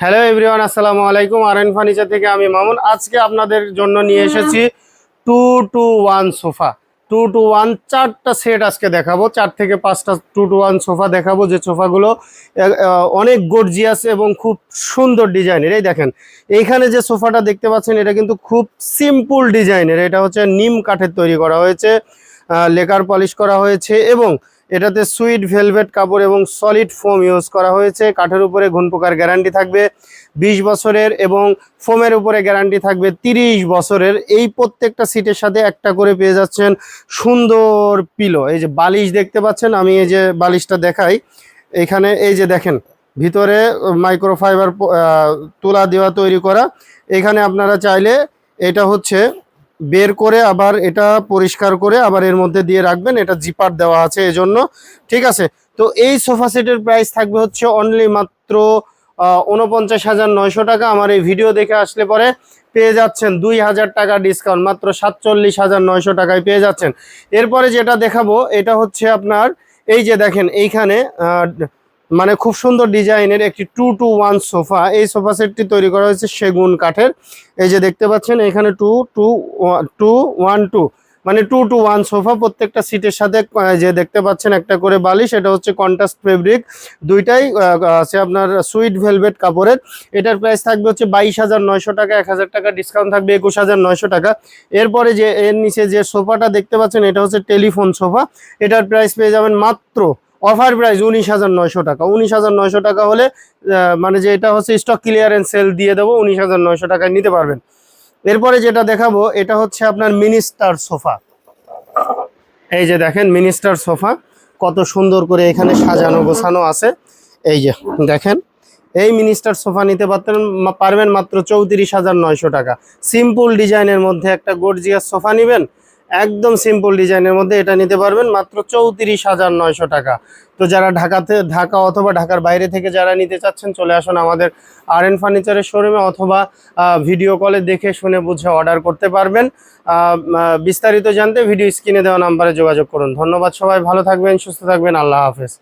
Hello everyone আসসালামু আলাইকুম। আর N furniture থেকে আমি মামুন। আজকে আপনাদের জন্য নিয়ে এসেছি two two one sofa two two one চারটা সেট আজকে দেখাবো। চার থেকে পাঁচটা টু টু ওয়ান সোফা দেখাবো যে সোফাগুলো অনেক গর্জিয়াস এবং খুব সুন্দর ডিজাইনের। এই দেখেন এইখানে যে সোফাটা দেখতে পাচ্ছেন এটা কিন্তু খুব সিম্পল ডিজাইনের। এটা হচ্ছে নিম কাঠের তৈরি করা হয়েছে। লেকার পলিশ করা হয়েছে এবং এটাতে সুইট ভেলভেট কাপড় এবং সলিড ফোম ইউজ করা হয়েছে। কাঠের উপরে ঘুন পোকার গ্যারান্টি থাকবে বিশ বছরের এবং ফোমের উপরে গ্যারান্টি থাকবে তিরিশ বছরের। এই প্রত্যেকটা সিটের সাথে একটা করে পেয়ে যাচ্ছেন সুন্দর পিলো। এই যে বালিশ দেখতে পাচ্ছেন, আমি এই যে বালিশটা দেখাই। এখানে এই যে দেখেন, ভিতরে মাইক্রোফাইবার তুলা দেওয়া তৈরি করা। এখানে আপনারা চাইলে এটা হচ্ছে বের করে আবার এটা পরিষ্কার করে আবার এর মধ্যে দিয়ে রাখবেন, এটা জিপার দেওয়া আছে এজন্য, ঠিক আছে? তো এই সোফা সেটের প্রাইস থাকবে হচ্ছে অনলি মাত্র উনপঞ্চাশ হাজার নয়শো টাকা। আমার এই ভিডিও দেখে আসলে পরে পেয়ে যাচ্ছেন দুই হাজার টাকা ডিসকাউন্ট মাত্র সাতচল্লিশ হাজার নয়শো টাকায় পেয়ে যাচ্ছেন। এরপরে যেটা দেখাবো, এটা হচ্ছে আপনার, এই যে দেখেন এইখানে মানে খুব সুন্দর ডিজাইনের একটি টু টু ওয়ান সোফা। এই সোফা সেটটি তৈরি করা হয়েছে সেগুন কাঠের। এই যে দেখতে পাচ্ছেন, এখানে two two two one two মানে টু টু ওয়ান সোফা। প্রত্যেকটা সিটের সাথে যে দেখতে পাচ্ছেন একটা করে বালিশ, এটা হচ্ছে কন্ট্রাস্ট ফেব্রিক। দুইটাই আছে আপনার সুইট ভেলভেট কাপড়ের। এটার প্রাইস থাকবে হচ্ছে বাইশ হাজার নয়শো টাকা, এক হাজার টাকা ডিসকাউন্ট থাকবে একুশ হাজার নয়শো টাকা। এরপরে যে, এর নিচে যে সোফাটা দেখতে পাচ্ছেন, এটা হচ্ছে টেলিফোন সোফা। এটার প্রাইস পেয়ে যাবেন মাত্র অফার প্রাইস উনিশ হাজার নয়শো টাকা। উনিশ হাজার নয়শো টাকা হলে মানে যে এটা হচ্ছে স্টক ক্লিয়ারেন্স সেল দিয়ে দেবো, উনিশ হাজার নয়শো টাকায় নিতে পারবেন। এরপরে যেটা দেখাবো, এটা হচ্ছে আপনার মিনিস্টার সোফা এই যে দেখেন মিনিস্টার সোফা কত সুন্দর করে এখানে সাজানো, গোছানো আছে। এই যে দেখেন, এই মিনিস্টার সোফা নিতে পারতেন পারবেন মাত্র চৌত্রিশ হাজার নয়শো টাকা। সিম্পল ডিজাইনের মধ্যে একটা গর্জিয়াস সোফা নেবেন একদম সিম্পল ডিজাইনের মধ্যে এটা নিতে পারবেন মাত্র চৌত্রিশ হাজার নয়শো টাকা। তো যারা ঢাকাতে, ঢাকা অথবা ঢাকার বাইরে থেকে যারা নিতে চাচ্ছেন, চলে আসুন আমাদের আর এন ফার্নিচারের শোরুমে অথবা ভিডিও কলে দেখে শুনে বুঝে অর্ডার করতে পারবেন। বিস্তারিত জানতে ভিডিও স্ক্রিনে দেওয়া নাম্বারে যোগাযোগ করুন। ধন্যবাদ সবাই, ভালো থাকবেন, সুস্থ থাকবেন, আল্লাহ হাফেজ।